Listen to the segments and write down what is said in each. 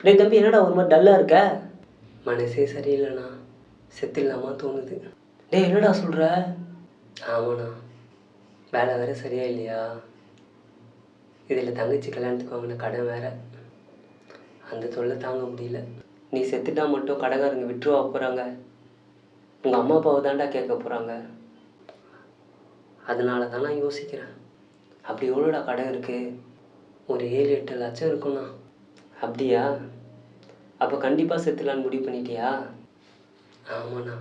டேய் தம்பி என்னடா ஒரு மாதிரி டல்லாக இருக்க? மனசே சரியில்லைண்ணா. செத்திடலாமா தோணுது. டேய் என்னடா சொல்கிற ஆமாண்ணா. வேலை வேற சரியா இல்லையா? இதில் தங்கச்சி கல்யாணத்துக்கு வாங்கின கடன் வேற. அந்த தொல்லை தாங்க முடியல. நீ செத்துட்டா மட்டும் கடைக்காரங்க விட்டுருவா போகிறாங்க உங்கள் அம்மா அப்பாவை தாண்டா கேட்க போகிறாங்க அதனால தான் நான் யோசிக்கிறேன். அப்படி எவ்வளோடா கடன் இருக்குது ஒரு ஏழு எட்டு லட்சம் இருக்கும்ண்ணா. அப்படியா? அப்போ கண்டிப்பாக செத்துலான்னு முடிவு பண்ணிட்டியா? ஆமாண்ணா.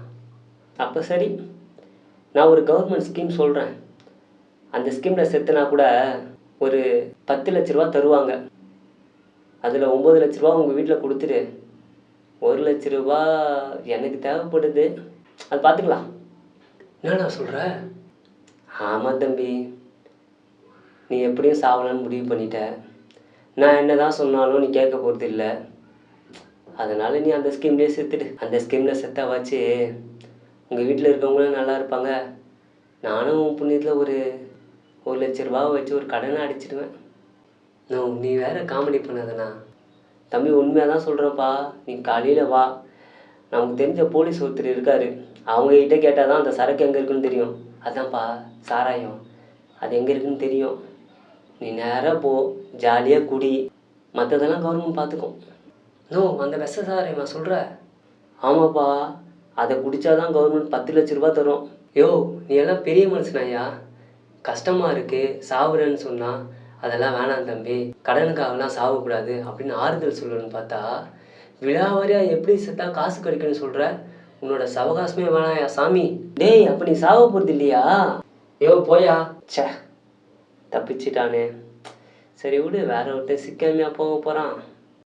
அப்போ சரி. நான் ஒரு கவர்மெண்ட் ஸ்கீம் சொல்கிறேன் அந்த ஸ்கீமில் செத்துனா கூட ஒரு பத்து லட்ச ரூபா தருவாங்க. அதில் ஒம்பது லட்ச ரூபா உங்கள் வீட்டில் கொடுத்துரு ஒரு லட்ச ரூபா எனக்கு தேவைப்படுது. அது பார்த்துக்கலாம் என்னடா சொல்கிற ஆமாம் தம்பி. நீ எப்படியும் சாவலான்னு முடிவு பண்ணிட்ட. நான் என்ன தான் சொன்னாலும் நீ கேட்க போகிறது இல்லை அதனால் நீ அந்த ஸ்கீம்லேயே செத்துடு. அந்த ஸ்கீமில் செத்தாவாச்சு. உங்கள் வீட்டில் இருக்கவங்களும் நல்லா இருப்பாங்க. நானும் உன் புண்ணியத்தில் ஒரு ஒரு லட்ச ரூபாவை வச்சு ஒரு கடனை அடிச்சிடுவேன். நோ நீ வேறு காமெடி பண்ணாதண்ணா தம்பி உண்மையாக தான் சொல்கிறேன்ப்பா நீ காலையில் வா. நமக்கு தெரிஞ்ச போலீஸ் ஒருத்தர் இருக்கார். அவங்கக்கிட்ட கேட்டால் தான் அந்த சரக்கு எங்கே இருக்குன்னு தெரியும். அதான்ப்பா சாராயம். அது எங்கே இருக்குன்னு தெரியும். நீ நேராக போ ஜாலியாக குடி. மற்றதெல்லாம் கவர்மெண்ட் பார்த்துக்கும் நோ அந்த விஷ சாராயமா சொல்கிற ஆமாப்பா அதை குடித்தாதான் கவர்மெண்ட் பத்து லட்ச ரூபா தரும். யோ நீ எல்லாம் பெரிய மனுஷனாயா கஷ்டமாக இருக்குது சாவுறேன்னு சொன்னால் அதெல்லாம் வேணாம் தம்பி. கடனுக்காகலாம் சாகக்கூடாது அப்படின்னு ஆறுதல் சொல்லணும்னு பார்த்தா விழாவாரியாக எப்படி செத்தா காசு கிடைக்குன்னு சொல்கிற உன்னோட சவகாசமே வேணாயா சாமி? டேய் அப்போ நீ சாவ போகிறது இல்லையா? யோ போயா ச்சே. தப்பிச்சிட்டானே. சரி விடு வேற ஒருத்தன் சிக்காமையா போக போகிறான்